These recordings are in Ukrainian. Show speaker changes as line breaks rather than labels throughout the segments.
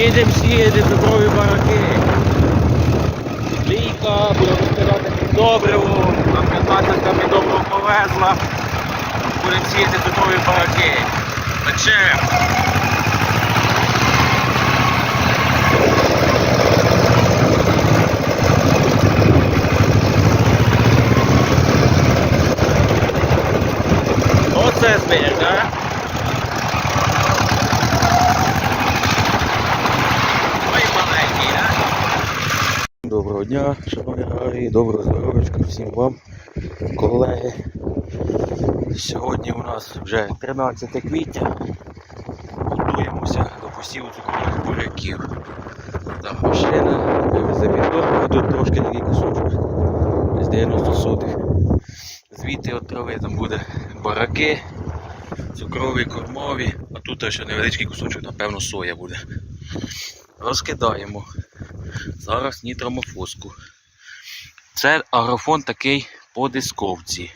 Їдемо сіяти цукрові бараки. Лійка, будемо розкидати добриво, нам 15 ми добриво повезла. Будемо сіяти цукрові бараки. Печем. Оце збір, так? Доброго дня, шановні аграрії, доброго здоров'ячка всім вам, колеги. Сьогодні у нас вже 13 квітня. Готуємося до посіву цукрових буряків. Там машина, вивезе тут трошки такий кусочок з 90 сотих. Звідти от трави там буде бараки, цукрові, кормові, а тут ще невеличкий кусочок, напевно, соя буде. Розкидаємо. Зараз нітромофоску. Це агрофон такий по дисковці.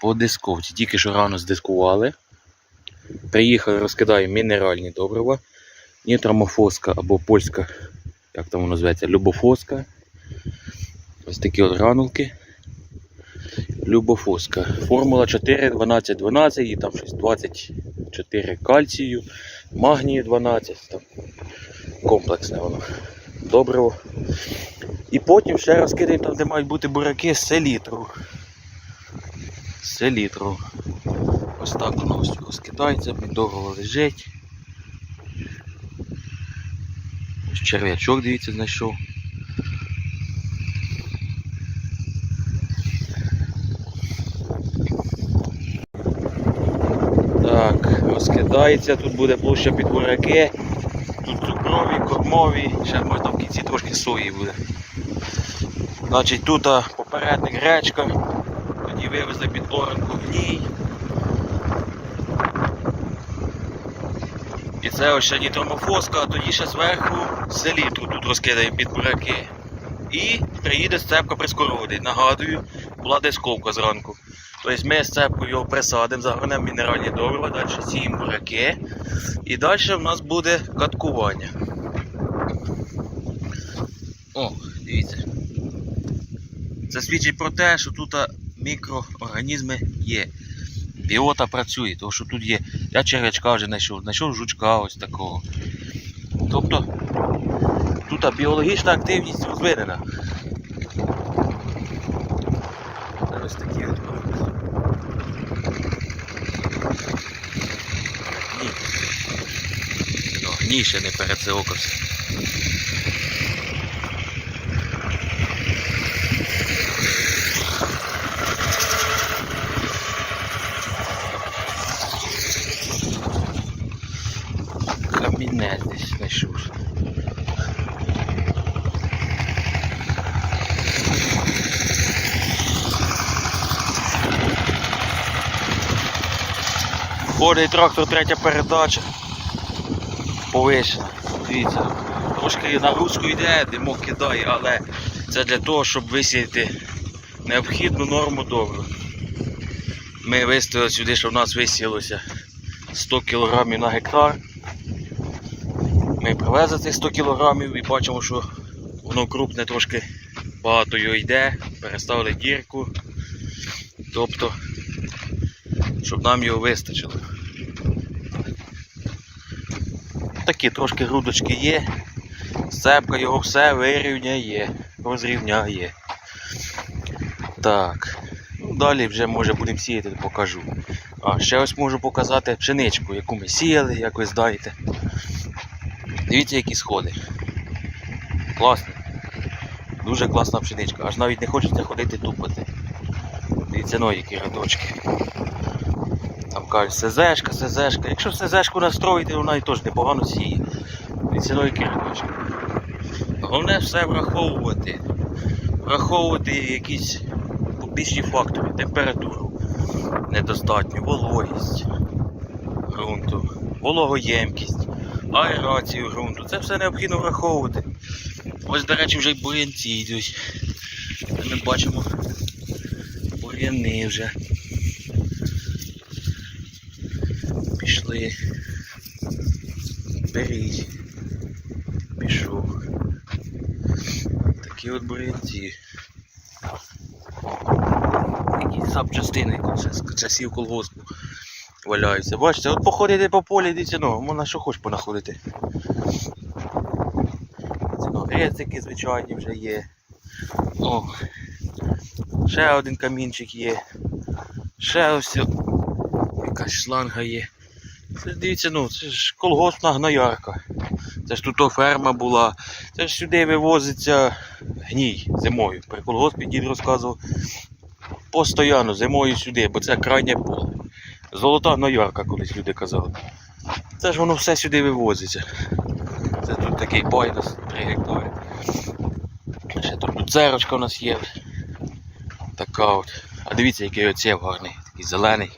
По дисковці. Тільки що рано здискували. Приїхали, розкидаємо мінеральні добрива. Нітромофоска або польська, як там воно зветься, любофоска. Ось такі от гранулки. Любофоска. Формула 4, 12, 12 і там щось 24 кальцію, магнію 12, там комплексне воно. Добриво. І потім ще раз кидаємо там, де мають бути буряки селітру. Селітру. Ось так воно ось розкидається, довго лежить. Ось черв'ячок, дивіться, знайшов. Так, розкидається, тут буде площа під буряки, тут цукрові, кормові, ще можна в кінці трошки сої буде. Значить тут попередник гречка, тоді вивезли під оранку гній. І це ось ще нітромофоска, а тоді ще зверху селітру тут розкидаємо під буряки. І приїде сцепка прискородить. Нагадую, була дисковка зранку. Тобто ми з цепкою його присадимо, загорнемо мінеральні добрива, далі сіємо буряки. І далі в нас буде каткування. О, дивіться. Це свідчить про те, що тут мікроорганізми є. Біота працює, тому що тут є. Я черв'ячка вже знайшов, знайшов жучка ось такого. Тобто тут біологічна активність розвинена. Ось такі от групи. Ні. Гній ще не перецеокався. Камінець десь знайшов. Ходить трактор третя передача. Повишена. Дивіться. Трошки нагрузку йде, димок кидає, але це для того, щоб висіяти необхідну норму добру. Ми виставили сюди, щоб в нас висіялося 100 кг на гектар. Ми привезли цих 100 кг і бачимо, що воно крупне трошки багато його йде, переставили дірку. Тобто, щоб нам його вистачило. Такі трошки грудочки є, сцепка його все вирівняє, розрівняє. Так, ну далі вже може будемо сіяти, покажу. А, ще ось можу показати пшеничку, яку ми сіяли, як ви знаєте. Дивіться, які сходи. Класні. Дуже класна пшеничка. Аж навіть не хочеться ходити тупати. Дивіться, ну які рядочки. Там кажуть, СЗшка, СЗшка. Якщо СЗшку настроїти, вона і теж непогано сіє. Ну які рядочки. Головне все враховувати. Враховувати якісь побічні фактори, температуру недостатню, вологість ґрунту, вологоємкість, аерацію ґрунту. Це все необхідно враховувати. Ось, до речі, вже й бур'янці йдуть. Ми бачимо бур'яни вже. Пішли. Беріть. Пішов. Такі от бурянці. Якісь запчастини часів колгоспу валяються. Бачите, от походите по полі, дивіться, ну, можна що хоч понаходити. Ну, рецики звичайні вже є. О, ще один камінчик є. Ще ось якась шланга є. Це дивіться, ну, це ж колгоспна гноярка. Це ж тут ферма була. Це ж сюди вивозиться гній зимою. При колгоспі дід розказував. Постоянно зимою сюди, бо це крайнє поле. Золота гноярка, колись люди казали. Це ж воно все сюди вивозиться. Це тут такий байдас 3 гектари. Ще тут люцерочка у нас є. Така от. А дивіться, який оцєв гарний, такий зелений.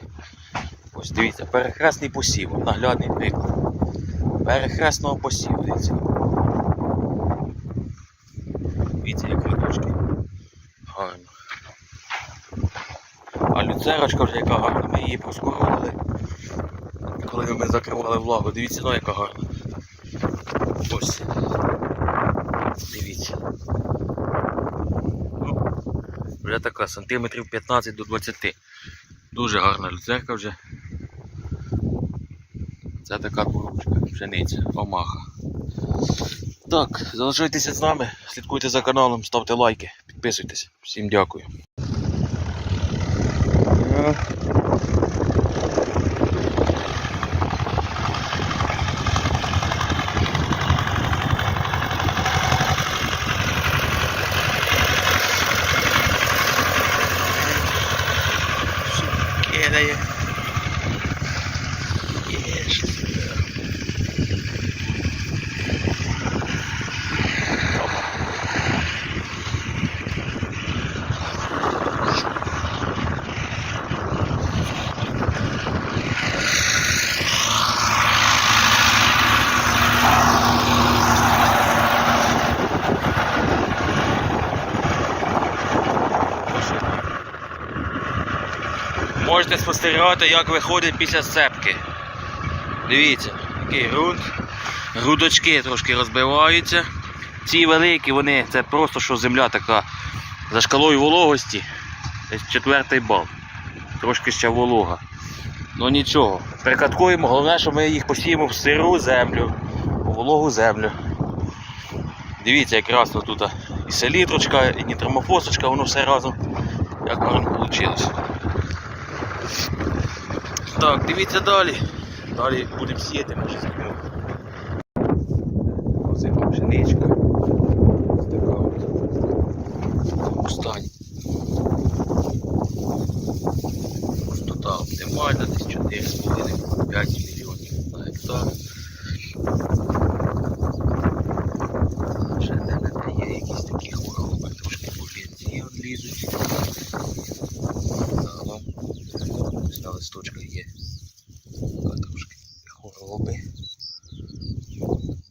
Ось дивіться, перехресний посів, наглядний приклад. Перехресного посіву, дивіться. Дивіться, як рядочки. Гарно. А люцерочка вже яка гарна, ми її проскорували. Коли ми закривали влагу, дивіться, ну яка гарна. Ось. Дивіться. Ну, вже така сантиметрів 15 до 20. Дуже гарна люцерка вже. Це така курочка, пшениця, омаха. Так, залишайтеся з нами, слідкуйте за каналом, ставте лайки, підписуйтесь. Всім дякую. Кидає. Єш. Можете спостерігати, як виходить після сцепки. Дивіться, який ґрунт. Грудочки трошки розбиваються. Ці великі, вони це просто що земля така за шкалою вологості. Десь четвертий бал. Трошки ще волога. Ну нічого. Прикаткуємо, головне, що ми їх посіємо в сиру землю, у вологу землю. Дивіться, якраз тут і селітрочка, і нітромофосочка, воно все разом. Як гарно вийшло. Так, дивіться далі. Далі будемо сіяти, може знімемо. Озима пшеничка. Ось така от. В такому стані. Пустота оптимальна, десь 4,5-5 мільйонів на гектар. Ще де є якісь такі хвороби, трошки бур'янці відлізуть. Загалом ось на листочках є катушки хвороби,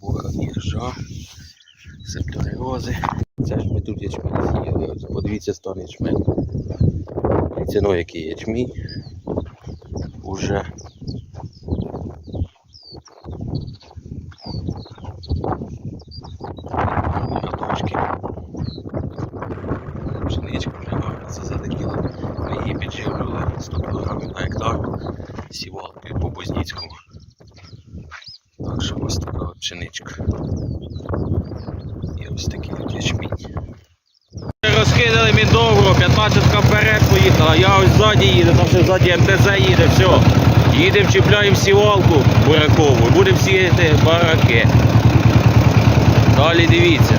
бурові ржа, септоріози. Це ж ми тут ячмінь з'їли. Подивіться стан ячмень. І ну який ячмінь. Уже рядочки. Пшеничка вже гарно це задекіла. Ми її підживлювали 100 кг на гектар сівалки по Бозніцькому. Так що ось така от пшеничка. І ось такий от ячмінь. Розкидали міндовро, 15 вперед поїхала, я ось ззаді їду, там ще ззаді МТЗ їде, все. Їдемо, чіпляємо сівалку буракову, будемо сіяти бараки. Далі дивіться.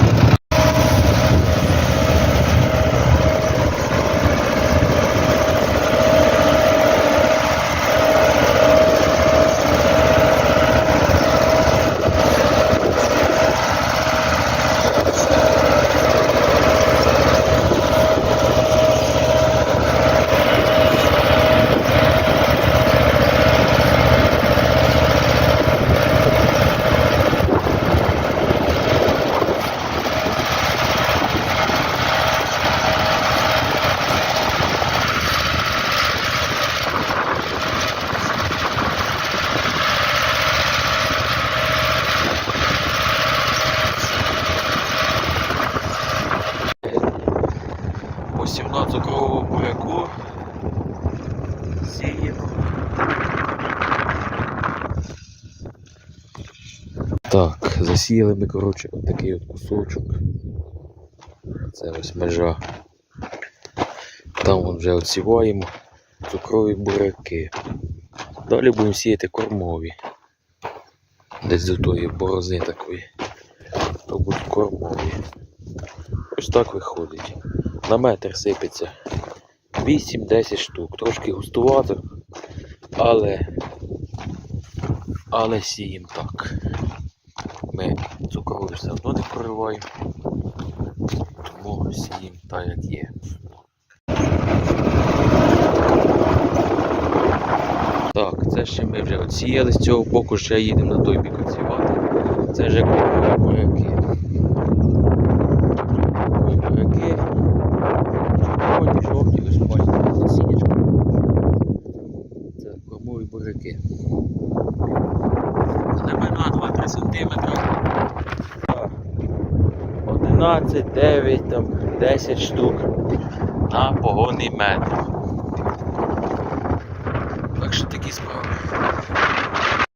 Засіяли ми, коротше, от такий от кусочок. Це ось межа. Там вже отсіваємо цукрові буряки. Далі будемо сіяти кормові. Десь до тої борози такої. То будуть кормові. Ось так виходить. На метр сипеться 8-10 штук. Трошки густувато, але, але сіємо так. Ми цукрові все одно не прориваю, Тому сіємо так, як є. Так, це ще ми вже отсіяли з цього боку, ще їдемо на той бік оцівати. Це вже кормові буряки. Кормові буряки. Червоні, жовті, ось бачите, насіннячко. Це кормові буряки. Глибина 2-3 см. 11, 9, там, 10 штук на погонний метр. Так що такі справи.